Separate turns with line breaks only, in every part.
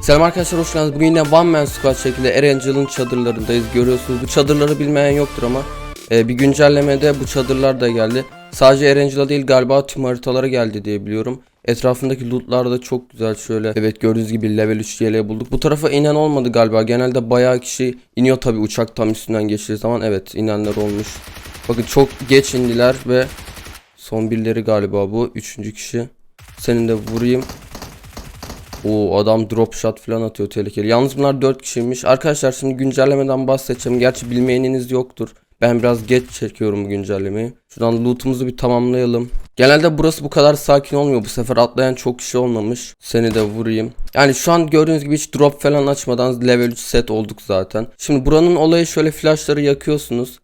Selam arkadaşlar hoş geldiniz. Bugün yine One Man Squad şekilde Erangel'ın çadırlarındayız. Görüyorsunuz bu çadırları bilmeyen yoktur ama e, bir güncellemede bu çadırlar da geldi. Sadece Erangel'a değil galiba tüm haritalara geldi diye biliyorum. Etrafındaki lootlar da çok güzel şöyle. Evet gördüğünüz gibi level 3 yeleği bulduk. Bu tarafa inen olmadı galiba. Genelde bayağı kişi iniyor tabi uçak tam üstünden geçtiği zaman. Evet inenler olmuş. Bakın çok geç indiler ve son birileri galiba bu. Üçüncü kişi. Senin de vurayım. O adam drop shot falan atıyor tehlikeli. Yalnız bunlar 4 kişiymiş. Arkadaşlar şimdi güncellemeden bahsedeceğim. Gerçi bilmeyeniniz yoktur. Ben biraz geç çekiyorum bu güncellemeyi. Şuradan lootumuzu bir tamamlayalım. Genelde burası bu kadar sakin olmuyor. Bu sefer atlayan çok kişi olmamış. Seni de vurayım. Yani şu an gördüğünüz gibi hiç drop falan açmadan level 3 set olduk zaten. Şimdi buranın olayı şöyle flashları yakıyorsunuz.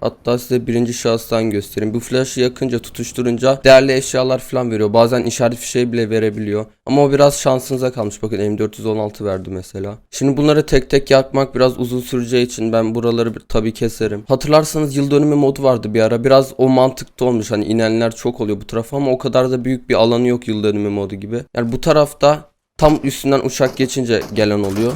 Hatta size birinci şahıstan göstereyim. Bu flaşı yakınca tutuşturunca değerli eşyalar falan veriyor. Bazen işaret fişeği bile verebiliyor. Ama o biraz şansınıza kalmış. Bakın M416 verdi mesela. Şimdi bunları tek tek yakmak biraz uzun süreceği için ben buraları tabii keserim. Hatırlarsanız yıl dönümü modu vardı bir ara. Biraz o mantıkta olmuş. Hani inenler çok oluyor bu tarafa ama o kadar da büyük bir alanı yok yıl dönümü modu gibi. Yani bu tarafta tam üstünden uçak geçince gelen oluyor.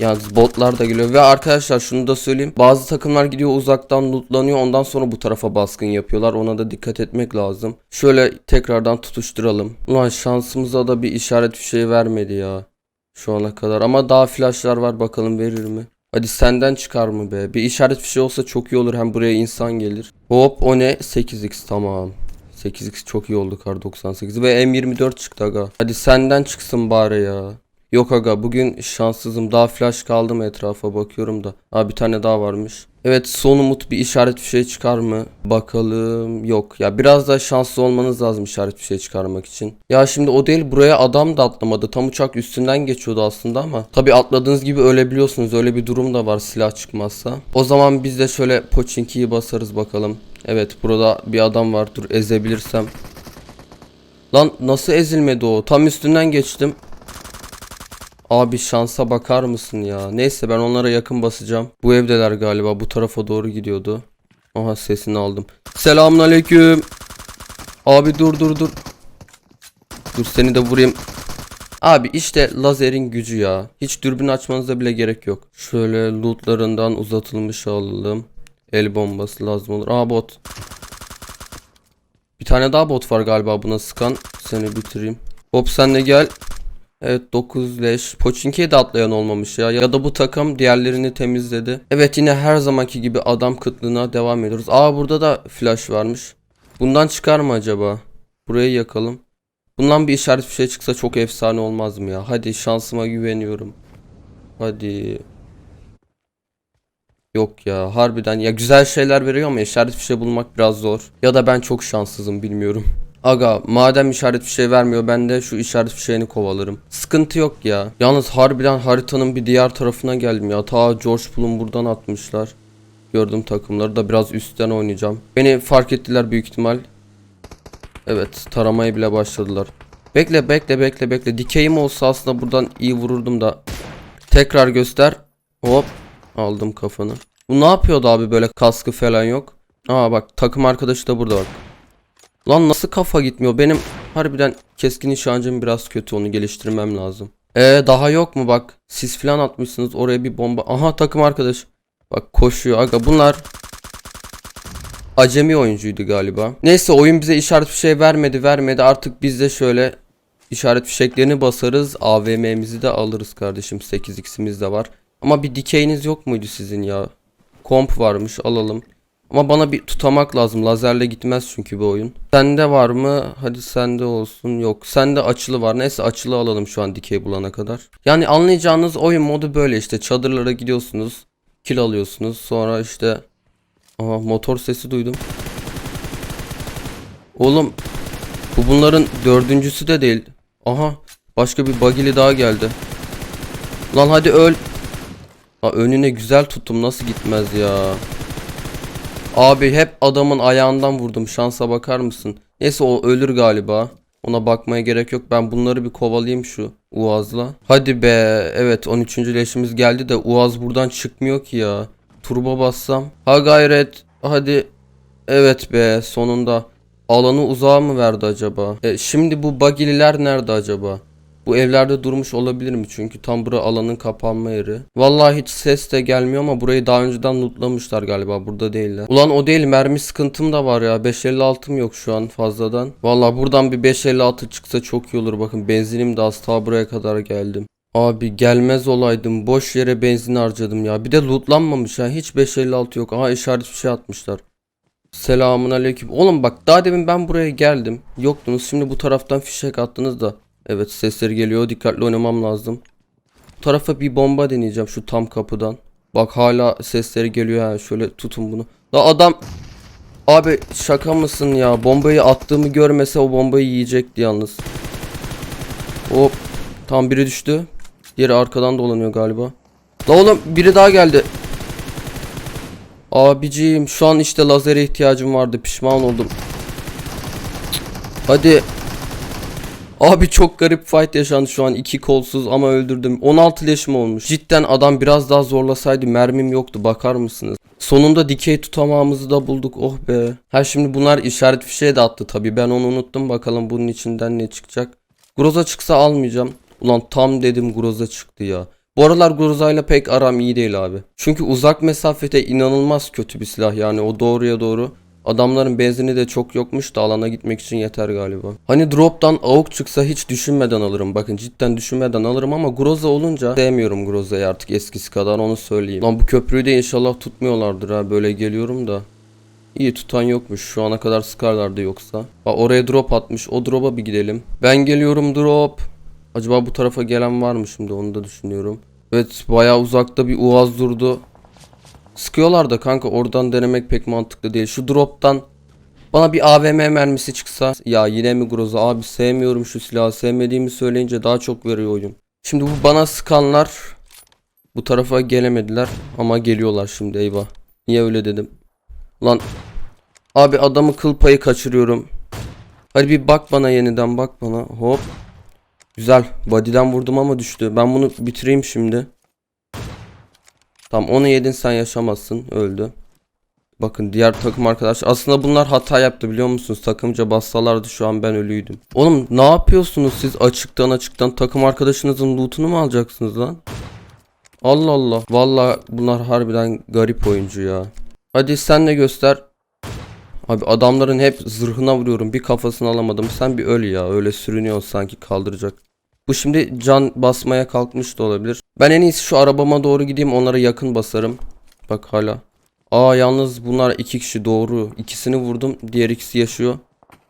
Yalnız botlar da geliyor ve arkadaşlar şunu da söyleyeyim. Bazı takımlar gidiyor uzaktan lootlanıyor ondan sonra bu tarafa baskın yapıyorlar. Ona da dikkat etmek lazım. Şöyle tekrardan tutuşturalım. Ulan şansımıza da bir işaret fişeği vermedi ya. Şu ana kadar ama daha flashlar var bakalım verir mi? Hadi senden çıkar mı be? Bir işaret fişeği olsa çok iyi olur hem buraya insan gelir. Hop o ne? 8x tamam. 8x çok iyi oldu kar 98 ve M24 çıktı aga. Hadi senden çıksın bari ya. Yok aga bugün şanssızım. Daha flash kaldım etrafa bakıyorum da. Aa bir tane daha varmış. Evet son umut bir işaret fişeği çıkar mı? Bakalım. Yok ya biraz daha şanslı olmanız lazım işaret fişeği çıkarmak için. Ya şimdi o değil buraya adam da atlamadı. Tam uçak üstünden geçiyordu aslında ama. Tabi atladığınız gibi ölebiliyorsunuz. Öyle bir durum da var silah çıkmazsa. O zaman biz de şöyle Pochinki'yi basarız bakalım. Evet burada bir adam var. Dur ezebilirsem. Lan nasıl ezilmedi o? Tam üstünden geçtim. Abi şansa bakar mısın ya? Neyse ben onlara yakın basacağım. Bu evdeler galiba. Bu tarafa doğru gidiyordu. Aha sesini aldım. Selamünaleyküm. Abi dur dur dur. Dur seni de vurayım. Abi işte lazerin gücü ya. Hiç dürbün açmanıza bile gerek yok. Şöyle lootlarından uzatılmış alalım. El bombası lazım olur. Aa bot. Bir tane daha bot var galiba buna sıkan. Seni bitireyim. Hop sen de gel. Evet 9 leş. Pochinki'ye de atlayan olmamış ya. Ya da bu takım diğerlerini temizledi. Evet yine her zamanki gibi adam kıtlığına devam ediyoruz. Aa burada da flash varmış. Bundan çıkar mı acaba? Burayı yakalım. Bundan bir işaret bir şey çıksa çok efsane olmaz mı ya? Hadi şansıma güveniyorum. Hadi. Yok ya harbiden ya güzel şeyler veriyor ama işaret fişe bulmak biraz zor. Ya da ben çok şanssızım bilmiyorum. Aga madem işaret fişeği vermiyor ben de şu işaret fişeğini kovalarım. Sıkıntı yok ya. Yalnız harbiden haritanın bir diğer tarafına geldim ya. Ta George Pool'un buradan atmışlar. Gördüm takımları da biraz üstten oynayacağım. Beni fark ettiler büyük ihtimal. Evet taramaya bile başladılar. Bekle bekle bekle bekle. Dikeyim olsa aslında buradan iyi vururdum da. Tekrar göster. Hop. Aldım kafanı. Bu ne yapıyordu abi böyle kaskı falan yok. Aa bak takım arkadaşı da burada bak. Lan nasıl kafa gitmiyor? Benim harbiden keskin nişancım biraz kötü onu geliştirmem lazım. Ee daha yok mu bak siz falan atmışsınız oraya bir bomba. Aha takım arkadaş. Bak koşuyor aga bunlar acemi oyuncuydu galiba. Neyse oyun bize işaret fişeği vermedi vermedi artık biz de şöyle işaret fişeklerini basarız. AVM'mizi de alırız kardeşim 8x'imiz de var. Ama bir dikeyiniz yok muydu sizin ya? Komp varmış alalım. Ama bana bir tutamak lazım. Lazerle gitmez çünkü bu oyun. Sende var mı? Hadi sende olsun. Yok. Sende açılı var. Neyse açılı alalım şu an dikey bulana kadar. Yani anlayacağınız oyun modu böyle işte. Çadırlara gidiyorsunuz. Kill alıyorsunuz. Sonra işte Aha motor sesi duydum. Oğlum bu bunların dördüncüsü de değil. Aha başka bir bagili daha geldi. Lan hadi öl. Ha, önüne güzel tuttum nasıl gitmez ya. Abi hep adamın ayağından vurdum. Şansa bakar mısın? Neyse o ölür galiba. Ona bakmaya gerek yok. Ben bunları bir kovalayayım şu Uaz'la. Hadi be. Evet 13. leşimiz geldi de Uaz buradan çıkmıyor ki ya. Turbo bassam. Ha gayret. Hadi. Evet be sonunda. Alanı uzağa mı verdi acaba? E, şimdi bu bagililer nerede acaba? Bu evlerde durmuş olabilir mi? Çünkü tam bura alanın kapanma yeri. Vallahi hiç ses de gelmiyor ama burayı daha önceden lootlamışlar galiba. Burada değiller. Ulan o değil mermi sıkıntım da var ya. 556'm yok şu an fazladan. Vallahi buradan bir 556 çıksa çok iyi olur. Bakın benzinim de az ta buraya kadar geldim. Abi gelmez olaydım. Boş yere benzin harcadım ya. Bir de lootlanmamış ha. Hiç 556 yok. Aha işaret bir şey atmışlar. Selamun aleyküm. Oğlum bak daha demin ben buraya geldim. Yoktunuz. Şimdi bu taraftan fişek attınız da. Evet sesleri geliyor. Dikkatli oynamam lazım. Bu tarafa bir bomba deneyeceğim şu tam kapıdan. Bak hala sesleri geliyor ha. Şöyle tutun bunu. La adam Abi şaka mısın ya? Bombayı attığımı görmese o bombayı yiyecekti yalnız. Hop. Tam biri düştü. Diğeri arkadan dolanıyor galiba. La oğlum biri daha geldi. Abiciğim şu an işte lazere ihtiyacım vardı. Pişman oldum. Hadi. Abi çok garip fight yaşandı şu an. iki kolsuz ama öldürdüm. 16 leşim olmuş. Cidden adam biraz daha zorlasaydı mermim yoktu. Bakar mısınız? Sonunda dikey tutamağımızı da bulduk. Oh be. Ha şimdi bunlar işaret fişeği de attı tabii. Ben onu unuttum. Bakalım bunun içinden ne çıkacak. Groza çıksa almayacağım. Ulan tam dedim Groza çıktı ya. Bu aralar Groza'yla pek aram iyi değil abi. Çünkü uzak mesafede inanılmaz kötü bir silah yani o doğruya doğru. Adamların benzini de çok yokmuş da alana gitmek için yeter galiba. Hani drop'tan AUK çıksa hiç düşünmeden alırım. Bakın cidden düşünmeden alırım ama Groza olunca sevmiyorum Groza'yı artık eskisi kadar onu söyleyeyim. Lan bu köprüyü de inşallah tutmuyorlardır ha böyle geliyorum da. İyi tutan yokmuş şu ana kadar sıkarlardı yoksa. Bak oraya drop atmış o drop'a bir gidelim. Ben geliyorum drop. Acaba bu tarafa gelen var mı şimdi onu da düşünüyorum. Evet bayağı uzakta bir uaz durdu. Sıkıyorlar da kanka oradan denemek pek mantıklı değil. Şu drop'tan bana bir AVM mermisi çıksa ya yine mi Groza abi sevmiyorum şu silahı sevmediğimi söyleyince daha çok veriyor oyun. Şimdi bu bana sıkanlar bu tarafa gelemediler ama geliyorlar şimdi eyvah. Niye öyle dedim? Lan abi adamı kıl payı kaçırıyorum. Hadi bir bak bana yeniden bak bana hop. Güzel. Body'den vurdum ama düştü. Ben bunu bitireyim şimdi. Tamam onu yedin sen yaşamazsın. Öldü. Bakın diğer takım arkadaş. Aslında bunlar hata yaptı biliyor musunuz? Takımca bassalardı şu an ben ölüydüm. Oğlum ne yapıyorsunuz siz açıktan açıktan takım arkadaşınızın lootunu mu alacaksınız lan? Allah Allah. Vallahi bunlar harbiden garip oyuncu ya. Hadi sen de göster. Abi adamların hep zırhına vuruyorum. Bir kafasını alamadım. Sen bir öl ya. Öyle sürünüyor sanki kaldıracak. Bu şimdi can basmaya kalkmış da olabilir. Ben en iyisi şu arabama doğru gideyim. Onlara yakın basarım. Bak hala. Aa yalnız bunlar iki kişi doğru. İkisini vurdum. Diğer ikisi yaşıyor.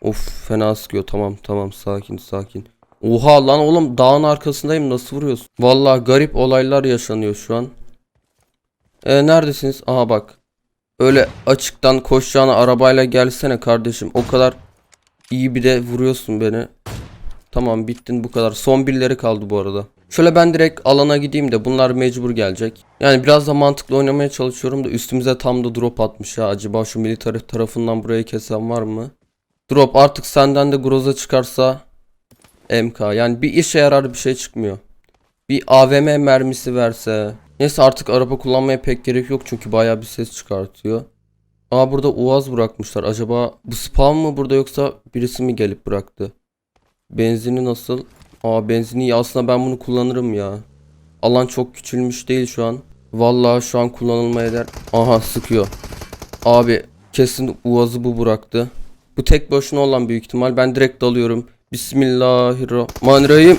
Of fena sıkıyor. Tamam tamam sakin sakin. Oha lan oğlum dağın arkasındayım. Nasıl vuruyorsun? Vallahi garip olaylar yaşanıyor şu an. E, neredesiniz? Aha bak. Öyle açıktan koşacağına arabayla gelsene kardeşim. O kadar iyi bir de vuruyorsun beni. Tamam bittin bu kadar. Son birileri kaldı bu arada. Şöyle ben direkt alana gideyim de bunlar mecbur gelecek. Yani biraz da mantıklı oynamaya çalışıyorum da üstümüze tam da drop atmış ya. Acaba şu military tarafından burayı kesen var mı? Drop artık senden de groza çıkarsa MK. Yani bir işe yarar bir şey çıkmıyor. Bir AVM mermisi verse. Neyse artık araba kullanmaya pek gerek yok çünkü bayağı bir ses çıkartıyor. Aa burada uaz bırakmışlar. Acaba bu spam mı burada yoksa birisi mi gelip bıraktı? Benzini nasıl? Aa benzini aslında ben bunu kullanırım ya. Alan çok küçülmüş değil şu an. Vallahi şu an kullanılmaya eder. Aha sıkıyor. Abi kesin uazı bu bıraktı. Bu tek başına olan büyük ihtimal. Ben direkt dalıyorum. Bismillahirrahmanirrahim.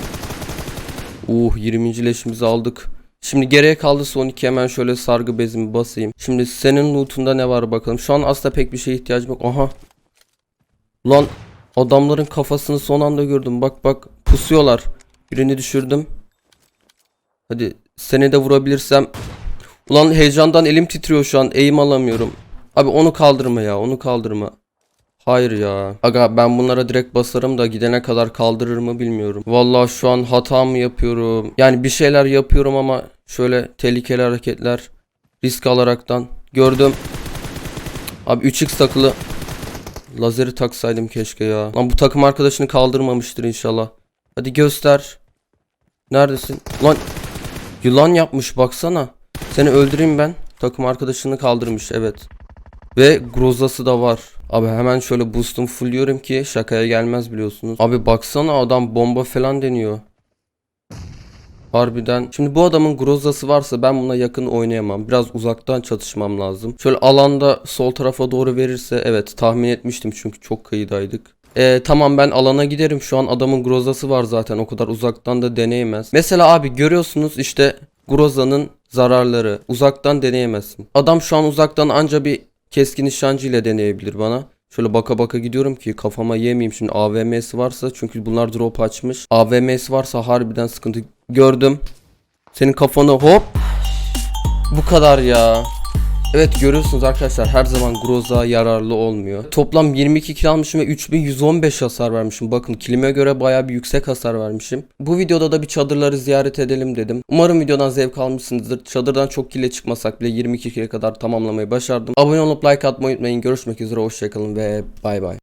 Uh 20. leşimizi aldık. Şimdi geriye kaldı son iki hemen şöyle sargı bezimi basayım. Şimdi senin lootunda ne var bakalım. Şu an aslında pek bir şeye ihtiyacım yok. Aha. Lan adamların kafasını son anda gördüm. Bak bak pusuyorlar. Birini düşürdüm. Hadi seni de vurabilirsem. Ulan heyecandan elim titriyor şu an. Eğim alamıyorum. Abi onu kaldırma ya onu kaldırma. Hayır ya. Aga ben bunlara direkt basarım da gidene kadar kaldırır mı bilmiyorum. Vallahi şu an hata mı yapıyorum? Yani bir şeyler yapıyorum ama şöyle tehlikeli hareketler risk alaraktan gördüm. Abi 3x takılı. Lazeri taksaydım keşke ya. Lan bu takım arkadaşını kaldırmamıştır inşallah. Hadi göster. Neredesin? Lan yılan yapmış baksana. Seni öldüreyim ben. Takım arkadaşını kaldırmış evet. Ve grozası da var. Abi hemen şöyle boost'um fullliyorum ki şakaya gelmez biliyorsunuz. Abi baksana adam bomba falan deniyor. Harbiden. Şimdi bu adamın grozası varsa ben buna yakın oynayamam. Biraz uzaktan çatışmam lazım. Şöyle alanda sol tarafa doğru verirse evet tahmin etmiştim çünkü çok kıyıdaydık. Ee, tamam ben alana giderim. Şu an adamın grozası var zaten. O kadar uzaktan da deneyemez. Mesela abi görüyorsunuz işte grozanın zararları. Uzaktan deneyemezsin. Adam şu an uzaktan anca bir keskin nişancı ile deneyebilir bana. Şöyle baka baka gidiyorum ki kafama yemeyeyim. Şimdi AVM'si varsa çünkü bunlar drop açmış. AVM'si varsa harbiden sıkıntı. Gördüm. Senin kafanı hop. Bu kadar ya. Evet görüyorsunuz arkadaşlar her zaman Groza yararlı olmuyor. Toplam 22 kill almışım ve 3115 hasar vermişim. Bakın kilime göre baya bir yüksek hasar vermişim. Bu videoda da bir çadırları ziyaret edelim dedim. Umarım videodan zevk almışsınızdır. Çadırdan çok kille çıkmasak bile 22 kile kadar tamamlamayı başardım. Abone olup like atmayı unutmayın. Görüşmek üzere hoşçakalın ve bay bay.